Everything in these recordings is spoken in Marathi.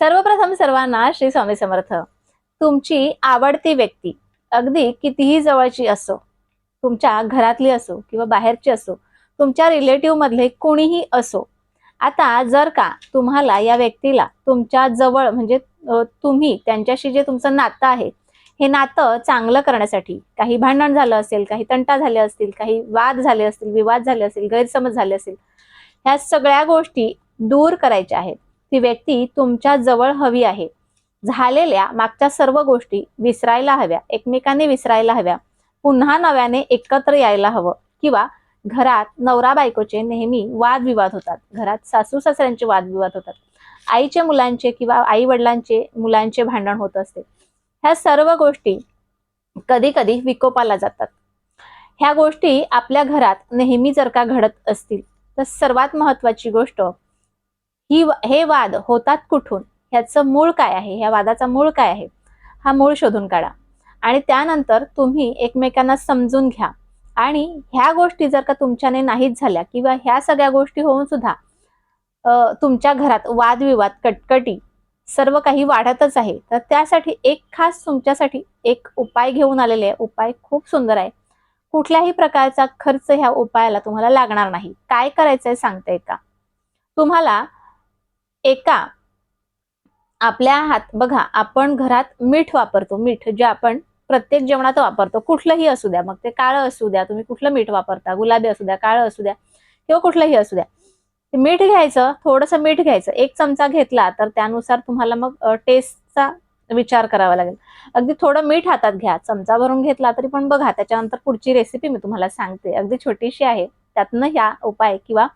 सर्वप्रथम सर्वांना श्री स्वामी समर्थ. तुमची आवडती व्यक्ती अगदी कितीही जवळची असो तुमच्या घरातली असो किंवा बाहेरची असो तुमच्या रिलेटिव्ह मधले कोणीही असो आता जर का तुम्हाला या व्यक्तीला तुमच्या जवळ म्हणजे तुम्ही त्यांच्याशी जे तुमचं नातं आहे हे नातं चांगलं करण्यासाठी काही भांडण झालं असेल काही तंटा झाले असतील काही वाद झाले असतील विवाद झाले असतील गैरसमज झाले असेल ह्या सगळ्या गोष्टी दूर करायच्या आहेत. ती व्यक्ती तुमच्या जवळ हवी आहे. झालेल्या मागच्या सर्व गोष्टी विसरायला हव्या. एकमेकांनी विसरायला हव्या. पुन्हा नव्याने एकत्र यायला हवं. किंवा घरात नवरा बायकोचे नेहमी वादविवाद होतात. घरात सासू सासऱ्यांचे वादविवाद होतात. आईचे मुलांचे किंवा आई वडिलांचे मुलांचे भांडण होत असते. ह्या सर्व गोष्टी कधी कधी विकोपाला जातात. ह्या गोष्टी आपल्या घरात नेहमी जर का घडत असतील तर सर्वात महत्वाची गोष्ट ही हे वाद होतात कुठून? ह्याचं मूळ काय आहे? ह्या वादाचा मूळ काय आहे? हा मूळ शोधून काढा. आणि त्यानंतर तुम्ही एकमेकांना समजून घ्या. आणि ह्या गोष्टी जर का तुमच्याने नाहीच झाल्या किंवा ह्या सगळ्या गोष्टी होऊन सुद्धा तुमच्या घरात वादविवाद कटकटी सर्व काही वाढतच आहे तर त्यासाठी एक खास तुमच्यासाठी एक उपाय घेऊन आलेले आहे. उपाय खूप सुंदर आहे. कुठल्याही प्रकारचा खर्च ह्या उपायाला तुम्हाला लागणार नाही. काय करायचंय सांगते का? तुम्हाला एका आपल्या हात बघा आपण घरात मीठ वापरतो. मीठ जे आपण प्रत्येक जेवणात वापरतो कुठलंही असू द्या. मग ते काळं असू द्या. तुम्ही कुठलं मीठ वापरता? गुलाबी असू द्या काळं असू द्या किंवा कुठलंही असू द्या. मीठ घ्यायचं थोडंसं मीठ घ्यायचं. एक चमचा घेतला तर त्यानुसार तुम्हाला मग टेस्टचा विचार करावा लागेल. अगदी थोडं मीठ हातात घ्या. चमचा भरून घेतला तरी पण बघा त्याच्यानंतर पुढची रेसिपी मी तुम्हाला सांगते. अगदी छोटीशी आहे. त्यातनं ह्या उपाय किंवा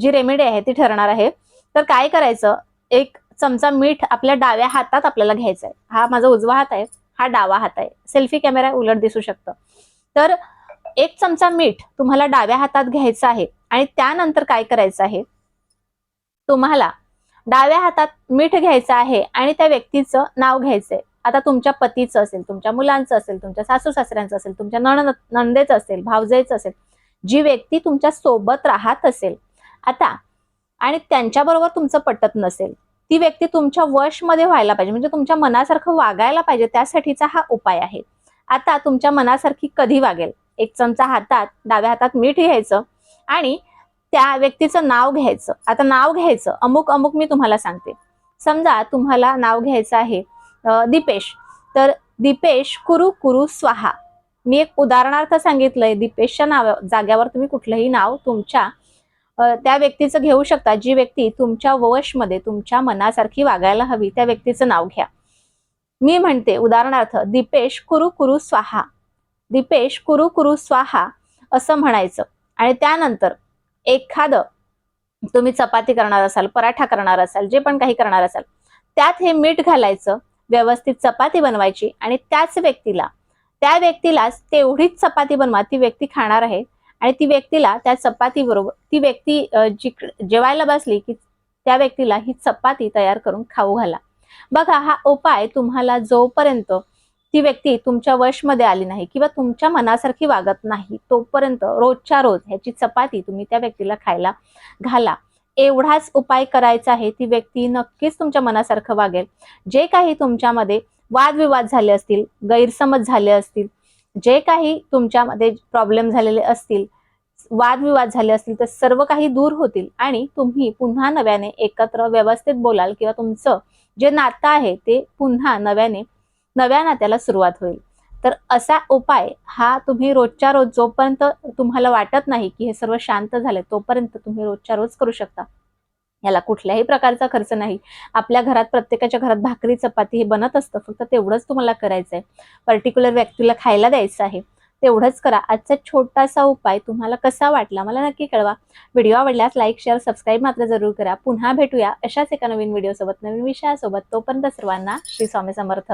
जी रेमेडी आहे ती ठरणार आहे. तर काय करायचं? एक चमचा मीठ आपल्या डाव्या हातात आपल्याला घ्यायचा आहे हा माझा उजवा हात आहे हा डावा हात आहे. सेल्फी कॅमेरा उलट दिसू शकतं. तर एक चमचा मीठ तुम्हाला डाव्या हातात घ्यायचं आहे आणि त्यानंतर काय करायचं आहे? तुम्हाला डाव्या हातात मीठ घ्यायचं आहे आणि त्या व्यक्तीचं नाव घ्यायचंय. आता तुमच्या पतीचं असेल तुमच्या मुलांचं असेल तुमच्या सासू सासऱ्यांचं असेल तुमच्या नण नंदेचं असेल भावजेचं असेल जी व्यक्ती तुमच्यासोबत राहत असेल. आता आणि त्यांच्याबरोबर तुमचं पटत नसेल. ती व्यक्ती तुमच्या वशमध्ये व्हायला पाहिजे. म्हणजे तुमच्या मनासारखं वागायला पाहिजे. त्यासाठीचा हा उपाय आहे. आता तुमच्या मनासारखी कधी वागेल? एक चमचा हातात डाव्या हातात मीठ घ्यायचं आणि त्या व्यक्तीचं नाव घ्यायचं. आता नाव घ्यायचं. अमुक अमुक मी तुम्हाला सांगते. समजा तुम्हाला नाव घ्यायचं आहे दीपेश. तर दीपेश कुरु कुरु स्वाहा. मी एक उदाहरणार्थ सांगितलंय. दीपेशच्या नाव जाग्यावर तुम्ही कुठलंही नाव तुमच्या त्या व्यक्तीचं घेऊ शकता. जी व्यक्ती तुमच्या वशमध्ये तुमच्या मनासारखी वागायला हवी त्या व्यक्तीचं नाव घ्या. मी म्हणते उदाहरणार्थ दीपेश कुरु कुरु स्वाहा. दीपेश कुरु कुरु स्वाहा असं म्हणायचं. आणि त्यानंतर एखादं तुम्ही चपाती करणार असाल पराठा करणार असाल जे पण काही करणार असाल त्यात हे मीठ घालायचं व्यवस्थित चपाती बनवायची आणि त्याच व्यक्तीला त्या व्यक्तीलाच तेवढीच चपाती बनवा ती व्यक्ती खाणार आहे. आणि ती व्यक्तीला त्या चपाती बरोबर ती व्यक्ती जिक जी जेवायला बसली की त्या व्यक्तीला ही चपाती तयार करून खाऊ घाला. बघा हा उपाय तुम्हाला जोपर्यंत ती व्यक्ती तुमच्या वशमध्ये आली नाही किंवा तुमच्या मनासारखी वागत नाही तोपर्यंत रोजच्या रोज ह्याची चपाती तुम्ही त्या व्यक्तीला खायला घाला. एवढाच उपाय करायचा आहे ती व्यक्ती नक्कीच तुमच्या मनासारखं वागेल. जे काही तुमच्यामध्ये वादविवाद झाले असतील गैरसमज झाले असतील जे काही तुमच्यामध्ये प्रॉब्लेम झालेले असतील वादविवाद झाले असतील तर सर्व काही दूर होतील. आणि तुम्ही पुन्हा नव्याने एकत्र व्यवस्थित बोलाल किंवा तुमचं जे नातं आहे ते पुन्हा नव्याने नव्या नात्याला सुरुवात होईल. तर असा उपाय हा तुम्ही रोजच्या रोज जोपर्यंत तुम्हाला वाटत नाही की हे सर्व शांत झाले तोपर्यंत तुम्ही रोजच्या रोज करू शकता. याला कुठल्याही प्रकारचा खर्च नाही. आपल्या घरात प्रत्येकाच्या घरात भाकरी चपाती हे बनत असतं. फक्त तेवढंच तुम्हाला करायचं आहे पर्टिक्युलर व्यक्तीला खायला द्यायचं आहे. तेवढंच करा. आजचा छोटासा उपाय तुम्हाला कसा वाटला मला नक्की कळवा. व्हिडिओ आवडल्यास लाईक शेअर सबस्क्राईब मात्र जरूर करा. पुन्हा भेटूया अशाच एका नवीन व्हिडिओसोबत. नवीन विषयासोबत तोपर्यंत सर्वांना श्री स्वामी समर्थ.